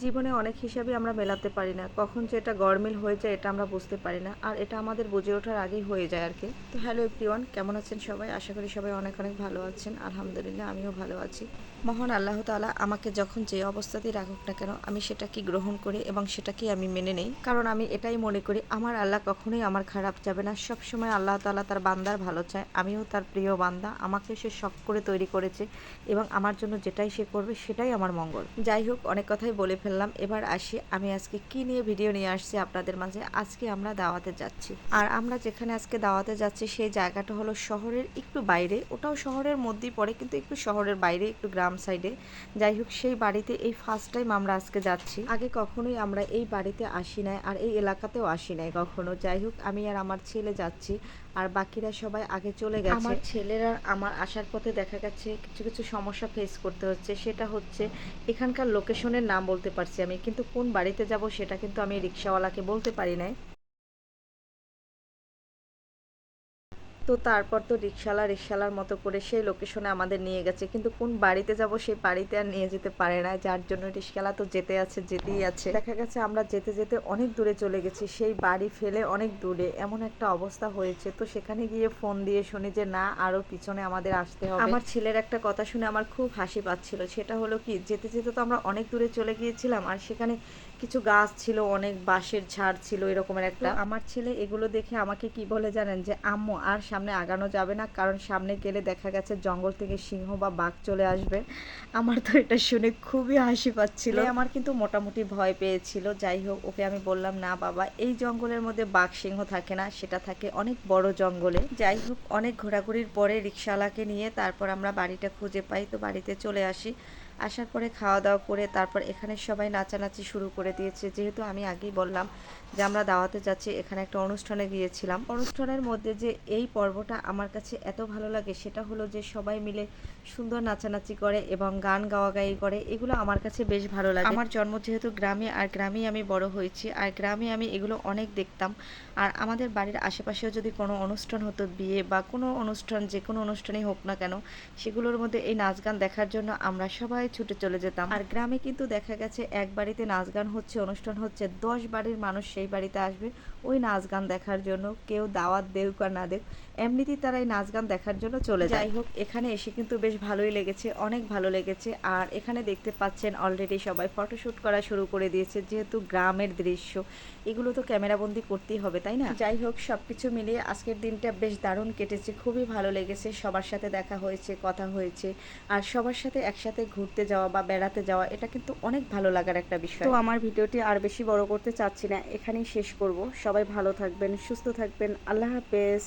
জীবনে অনেক হিসাবে আমরা মেলাতে পারি না। কখন যে এটা গরমিল হয়ে যায়, এটা আমরা বুঝতে পারি না। আর এটা আমাদের বুঝে ওঠার আগেই হয়ে যায় আর কি। তো হ্যালো এভরিওয়ান, কেমন আছেন সবাই? আশা করি সবাই অনেক অনেক ভালো আছেন। আলহামদুলিল্লাহ, আমিও ভালো আছি। মহান আল্লাহ তাআলা আমাকে যখন যে অবস্থাতেই রাখুক না কেন, আমি সেটাকে গ্রহণ করি এবং সেটাকে আমি মেনে নেই। কারণ আমি এটাই মনে করি, আমার আল্লাহ কখনোই আমার খারাপ যাবে না। সব সময় আল্লাহ তাআলা তার বান্দার ভালো চায়। আমিও তার প্রিয় বান্দা। আমাকে সে শখ করে তৈরি করেছে এবং আমার জন্য যেটাই সে করবে, সেটাই আমার মঙ্গল। যাই হোক, অনেক কথাই বলে ফেললাম। এবার আসি। আমি আজকে কি নিয়ে ভিডিও নিয়ে আসছি আপনাদের মাঝে? আজকে আমরা দাওয়াতে যাচ্ছি। আর আমরা যেখানে আজকে দাওয়াতে যাচ্ছি, সেই জায়গাটা হলো শহরের একটু বাইরে। ওটাও শহরের মধ্যেই পড়ে, কিন্তু একটু শহরের বাইরে, একটু গ্রাম সাইডে। যাই হোক, সেই বাড়িতে এই ফার্স্ট টাইম আমরা আজকে যাচ্ছি। আগে কখনোই আমরা এই বাড়িতে আসি নাই আর এই এলাকাতেও আসি নাই কখনো। যাই হোক, আমি আর আমার ছেলে যাচ্ছি আর বাকিরা সবাই আগে চলে গেছে। আমার ছেলেরা আমার আসার পথে দেখা গেছে, কিছু কিছু সমস্যা ফেস করতে হচ্ছে। সেটা হচ্ছে এখানকার লোকেশনের নাম বলতে পারছি আমি। কিন্তু কোন বাড়িতে যাব সেটা কিন্তু আমি রিক্সাওয়ালাকে বলতে পারি নাই। তো তারপর তো রিক্সালা রিক্সালার মতো করে সেই লোকেশনে আমাদের নিয়ে গেছে। কিন্তু কোন বাড়িতে যাব সেই বাড়িতে আর নিয়ে যেতে পারে না। যার জন্য রিক্সালা তো যেতে আছে যেতেই আছে। দেখা গেছে আমরা যেতে যেতে অনেক দূরে চলে গেছি। সেই বাড়ি ফেলে অনেক দূরে এমন একটা অবস্থা হয়েছে। তো সেখানে গিয়ে ফোন দিয়ে শুনি যে না আরও পিছনে আমাদের আসতে হবে। আমার ছেলের একটা কথা শুনে আমার খুব হাসি পাচ্ছিল। সেটা হলো কি যেতে যেতে তো আমরা অনেক দূরে চলে গিয়েছিলাম আর সেখানে কিছু গাছ ছিল অনেক বাঁশের ঝাড় ছিল এরকমের একটা। আমার ছেলে এগুলো দেখে আমাকে কি বলে জানেন যে আম্মু আর সামনে আগানো যাবে না, কারণ সামনে গেলে দেখা গেছে জঙ্গল থেকে সিংহ বা বাঘ চলে আসবে। আমার তো এটা শুনে খুবই হাসি পাচ্ছিল। আমার কিন্তু মোটামুটি ভয় পেয়েছিল। যাই হোক, ওকে আমি বললাম, না বাবা, এই জঙ্গলের মধ্যে বাঘ, সিংহ থাকে না, সেটা থাকে অনেক বড় জঙ্গলে। যাই হোক, অনেক ঘোরাঘুরির পরে রিক্সাওয়ালাকে নিয়ে তারপর আমরা বাড়িটা খুঁজে পাই। তো বাড়িতে চলে আসি। আসার পরে খাওয়া দাওয়া করে তারপর এখানে সবাই নাচানাচি শুরু করে দিয়েছে। যেহেতু আমি আগেই বললাম যে আমরা দাওয়াতে যাচ্ছি, এখানে একটা অনুষ্ঠানে গিয়েছিলাম। অনুষ্ঠানের মধ্যে যে এই পর্বটা আমার কাছে এত ভালো লাগে সেটা হলো যে সবাই মিলে সুন্দর নাচানাচি করে এবং গান গাওয়াগাই করে, এগুলো আমার কাছে বেশ ভালো লাগে। আমার জন্ম যেহেতু গ্রামে, আর গ্রামেই আমি বড় হয়েছি, আর গ্রামে আমি এগুলো অনেক দেখতাম। আর আমাদের বাড়ির আশেপাশেও যদি কোনো অনুষ্ঠান হতো, বিয়ে বা কোনো অনুষ্ঠান, যে কোনো অনুষ্ঠানেই হোক না কেন, সেগুলোর মধ্যে এই নাচ গান দেখার জন্য আমরা সবাই ছুটে চলে যেতাম। আর গ্রামে কিন্তু দেখা গেছে এক বাড়িতে নাচ গান হচ্ছে অনুষ্ঠান হচ্ছে দশ বাড়ির মানুষ সেই বাড়িতে আসবে। ওই নাচ গান দেখার জন্য কেউ দাওয়াত দেউক আর না দেউক এমনিতেই তারা এই নাচ গান দেখার জন্য চলে যায়। যাই হোক এখানে এসে কিন্তু বেশ ভালোই লেগেছে অনেক ভালো লেগেছে। আর এখানে দেখতে পাচ্ছেন অলরেডি সবাই ফটোশ্যুট করা শুরু করে দিয়েছে যেহেতু গ্রামের দৃশ্য। এগুলো তো ক্যামেরাবন্দি করতেই হবে তাই না? যাই হোক সব কিছু মিলিয়ে আজকের দিনটা বেশ দারুণ কেটেছে খুবই ভালো লেগেছে। সবার সাথে দেখা হয়েছে কথা হয়েছে আর সবার সাথে একসাথে ঘুরতে যাওয়া বা বেড়াতে যাওয়া, এটা কিন্তু অনেক ভালো লাগার একটা বিষয়। তো আমার ভিডিওটি আর বেশি বড় করতে চাচ্ছি না, এখানেই শেষ করব। সবাই ভালো থাকবেন, সুস্থ থাকবেন। আল্লাহ হাফেজ।